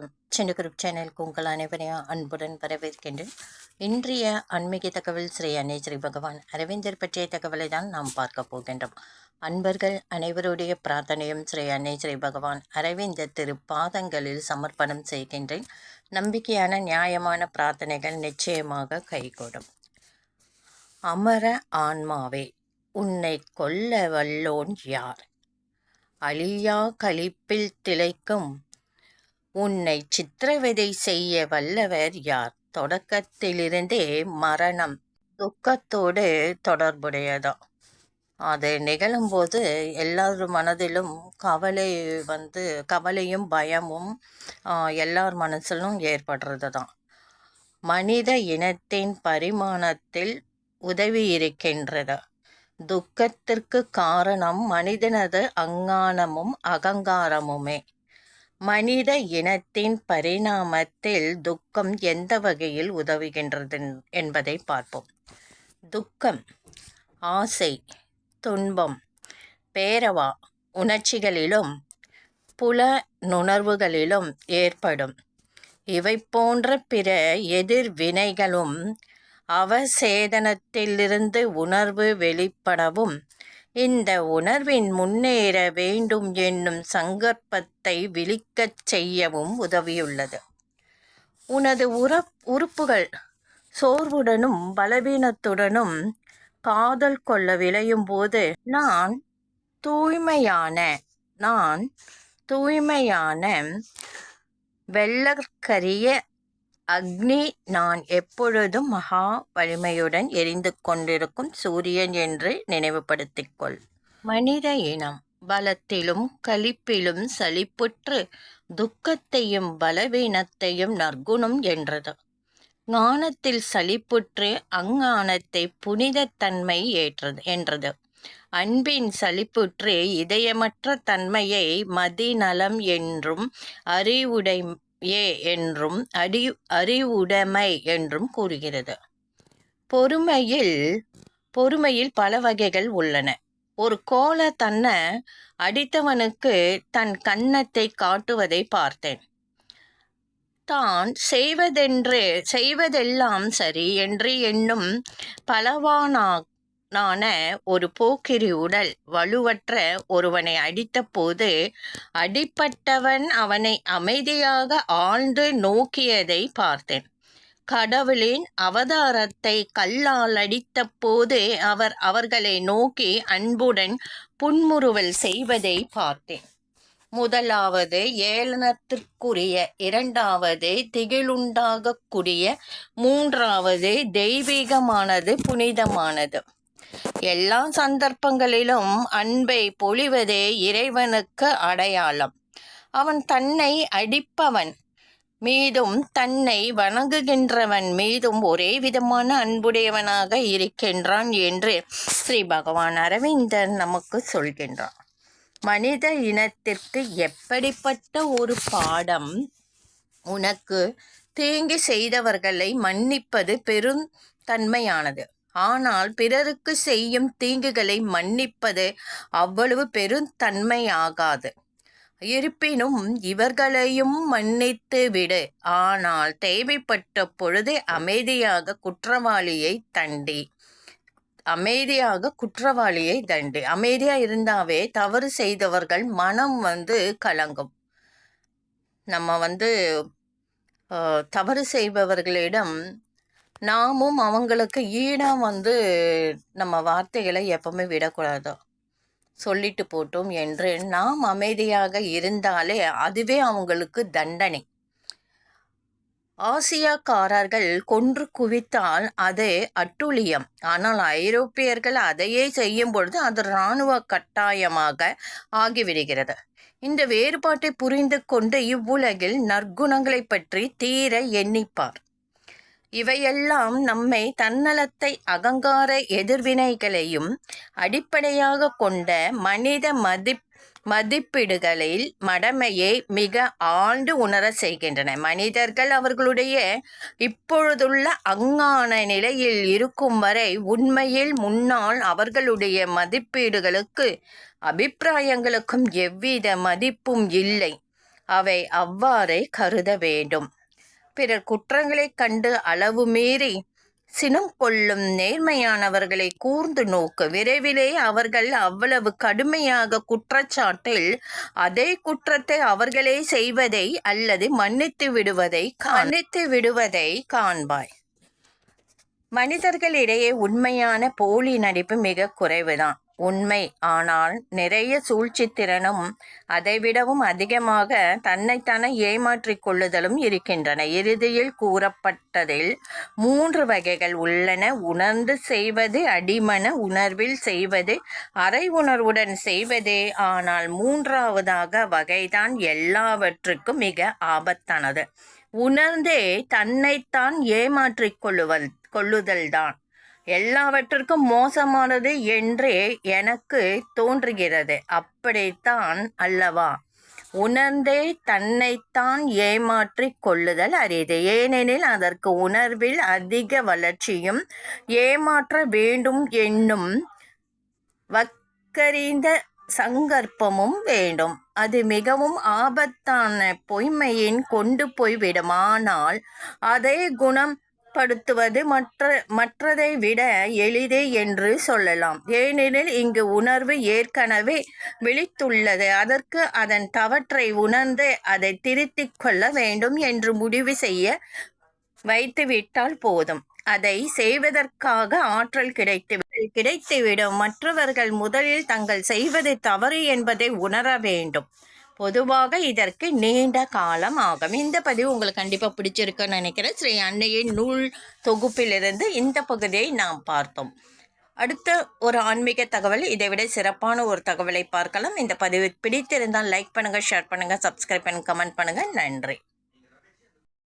வணக்கம் சின்ன குரூப் சேனலுக்கு உங்கள் அனைவரையும் அன்புடன் வரவேற்கின்றேன். இன்றைய ஆன்மீக தகவல் ஸ்ரீ அன்னை ஸ்ரீ பகவான் அரவிந்தர் பற்றிய தகவலை தான் நாம் பார்க்க போகின்றோம். அன்பர்கள் அனைவருடைய பிரார்த்தனையும் ஸ்ரீ அன்னை ஸ்ரீ பகவான் அரவிந்தர் திரு பாதங்களில் சமர்ப்பணம் செய்கின்றேன். நம்பிக்கையான நியாயமான பிரார்த்தனைகள் நிச்சயமாக கைகூடும். அமர ஆன்மாவே உன்னை கொல்ல வல்லோன் யார்? அழியா கழிப்பில் திளைக்கும் உன்னை சித்திரவதை செய்ய வல்லவர் யார்? தொடக்கத்திலிருந்தே மரணம் துக்கத்தோடு தொடர்புடையதான் அது நிகழும்போது எல்லார் மனதிலும் கவலை வந்து கவலையும் பயமும் எல்லார் மனசிலும் ஏற்படுறது தான் மனித இனத்தின் பரிமாணத்தில் உதவி இருக்கின்றது. துக்கத்திற்கு காரணம் மனிதனது அங்கானமும் அகங்காரமுமே. மனித இனத்தின் பரிணாமத்தில் துக்கம் எந்த வகையில் உதவுகின்றது என்பதை பார்ப்போம். துக்கம் ஆசை துன்பம் பேரவா உணர்ச்சிகளிலும் புல நுணர்வுகளிலும் ஏற்படும். இவை போன்ற பிற எதிர்வினைகளும் அவசேதனத்திலிருந்து உணர்வு வெளிப்படவும் இந்த உணர்வின் முன்னேற வேண்டும் என்னும் சங்கற்பத்தை விழிக்கச் செய்யவும் உதவியுள்ளது. உனது உற உறுப்புகள் சோர்வுடனும் பலவீனத்துடனும் காதல் கொள்ள விளையும் போது நான் தூய்மையான நான் தூய்மையான வெள்ளக்கரிய அக்னி நான் எப்பொழுதும் மகா வலிமையுடன் எரிந்து கொண்டிருக்கும் சூரியன் என்று நினைவுபடுத்திக்கொள். மனித இனம் பலத்திலும் கழிப்பிலும் சலிப்புற்று துக்கத்தையும் பலவீனத்தையும் நற்குணம் என்றது. ஞானத்தில் சலிப்புற்று அங்ஞானத்தை புனிதத்தன்மை ஏற்றது என்றது. அன்பின் சலிப்புற்று இதயமற்ற தன்மையை மதிநலம் என்றும் அறிவுடை ஏ என்றும் அறி அறிவுடைமை என்றும் கூறுகிறது. பொறுமையில் பொறுமையில் பல வகைகள் உள்ளன. ஒரு கோல தன்னை அடித்தவனுக்கு தன் கன்னத்தை காட்டுவதை பார்த்தேன். தான் செய்வதென்று செய்வதெல்லாம் சரி என்று எண்ணும் பலவானா நான ஒரு போக்கிரி உடல் வலுவற்ற ஒருவனை அடித்தபோது அடிப்பட்டவன் அவனை அமைதியாக ஆழ்ந்து நோக்கியதை பார்த்தேன். கடவுளின் அவதாரத்தை கல்லால் அடித்த போது அவர் அவர்களை நோக்கி அன்புடன் புன்முறுவல் செய்வதை பார்த்தேன். முதலாவது ஏளனத்திற்குரிய இரண்டாவது திகிலுண்டாகக்கூடிய மூன்றாவது தெய்வீகமானது புனிதமானது. எல்லா சந்தர்ப்பங்களிலும் அன்பை பொழிவதே இறைவனுக்கு அடையாளம். அவன் தன்னை அடிப்பவன் மீதும் தன்னை வணங்குகின்றவன் மீதும் ஒரே விதமான அன்புடையவனாக இருக்கின்றான் என்று ஸ்ரீ பகவான் அரவிந்தர் நமக்கு சொல்கின்றான் மனித இனத்திற்கு எப்படிப்பட்ட ஒரு பாடம்? உனக்கு தீங்கு செய்தவர்களை மன்னிப்பது பெரும் தன்மையானது. ஆனால் பிறருக்கு செய்யும் தீங்குகளை மன்னிப்பது அவ்வளவு பெருந்தன்மையாகாது இருப்பினும் இவர்களையும் மன்னித்து விடு ஆனால் தேவைப்பட்ட பொழுது அமைதியாக குற்றவாளியை தண்டி. அமைதியாக குற்றவாளியை தண்டி. அமைதியா இருந்தாவே தவறு செய்தவர்கள் மனம் வந்து கலங்கும். நம்ம வந்து தவறு செய்பவர்களிடம் நாமும் அவங்களுக்கு ஈடாக வந்து நம்ம வார்த்தைகளை எப்பவுமே விடக்கூடாது. சொல்லிட்டு போட்டோம் என்று நாம் அமைதியாக இருந்தாலே அதுவே அவங்களுக்கு தண்டனை. ஆசியாக்காரர்கள் கொன்று குவித்தால் அது அட்டுழியம். ஆனால் ஐரோப்பியர்கள் அதையே செய்யும் பொழுது அது இராணுவ கட்டாயமாக ஆகிவிடுகிறது. இந்த வேறுபாட்டை புரிந்து கொண்டு இவ்வுலகில் நற்குணங்களை பற்றி தீர எண்ணிப்பார். இவையெல்லாம் நம்மை தன்னலத்தை அகங்கார எதிர்வினைகளையும் அடிப்படையாக கொண்ட மனித மதிப் மதிப்பீடுகளில் மடமையை மிக ஆழ்ந்து உணர செய்கின்றன. மனிதர்கள் அவர்களுடைய இப்பொழுதுள்ள அங்கான நிலையில் இருக்கும் வரை உண்மையில் முன்னால் அவர்களுடைய மதிப்பீடுகளுக்கு அபிப்பிராயங்களுக்கும் எவ்வித மதிப்பும் இல்லை. அவை அவ்வாறே கருத வேண்டும். பிறர் குற்றங்களைக் கண்டு அளவு மீறி சினம் கொள்ளும் நேர்மையானவர்களை கூர்ந்து நோக்கு. விரைவிலே அவர்கள் அவ்வளவு கடுமையாக குற்றச்சாட்டில் அதே குற்றத்தை அவர்களே செய்வதை அல்லது மன்னித்து விடுவதை மன்னித்து விடுவதை காண்பாய். மனிதர்களிடையே உண்மையான போலி நடிப்பு மிக குறைவுதான். உண்மை. ஆனால் நிறைய சூழ்ச்சித்திறனும் அதைவிடவும் அதிகமாக தன்னைத்தானே ஏமாற்றிக் கொள்ளுதலும் இருக்கின்றன. இறுதியில் கூறப்பட்டதில் மூன்று வகைகள் உள்ளன. உணர்ந்து செய்வது அடிமன உணர்வில் செய்வது அரை உணர்வுடன் செய்வதே. ஆனால் மூன்றாவதாக வகைதான் எல்லாவற்றுக்கும் மிக ஆபத்தானது. உணர்ந்தே தன்னைத்தான் ஏமாற்றிக் கொள்ளுவல் கொள்ளுதல்தான். எல்லாவற்றிற்கும் மோசமானது என்றே எனக்கு தோன்றுகிறது. அப்படித்தான் அல்லவா? உணர்ந்தே தன்னைத்தான் ஏமாற்றிக் கொள்ளுதல் அரிது. ஏனெனில் அதற்கு உணர்வில் அதிக வளர்ச்சியும் ஏமாற்ற வேண்டும் என்னும் வக்கறிந்த சங்கற்பமும் வேண்டும். அது மிகவும் ஆபத்தான பொய்மையின் கொண்டு போய்விடும். ஆனால் அதே குணம் படுத்துவது மற்ற மற்றதை விட எளிதே என்று சொல்லலாம். ஏனெனில் இங்கு உணர்வு ஏற்கனவே விழித்துள்ளது. அதற்கு அதன் தவற்றை உணர்ந்து அதை திருத்திக் கொள்ள வேண்டும் என்று முடிவு செய்ய வைத்துவிட்டால் போதும். அதை செய்வதற்காக ஆற்றல் கிடைத்து கிடைத்துவிடும். மற்றவர்கள் முதலில் தங்கள் செய்வது தவறு என்பதை உணர வேண்டும். பொதுவாக இதற்கு நீண்ட காலம் ஆகும். இந்த பதிவு உங்களுக்கு கண்டிப்பாக பிடிச்சிருக்குன்னு நினைக்கிறேன். ஸ்ரீ அன்னையின் நூல் தொகுப்பிலிருந்து இந்த பகுதியை நாம் பார்த்தோம். அடுத்த ஒரு ஆன்மீக தகவல் இதை விட சிறப்பான ஒரு தகவலை பார்க்கலாம். இந்த பதிவு பிடித்திருந்தால் லைக் பண்ணுங்கள் ஷேர் பண்ணுங்கள் சப்ஸ்கிரைப் பண்ணுங்கள் கமெண்ட் பண்ணுங்கள் நன்றி.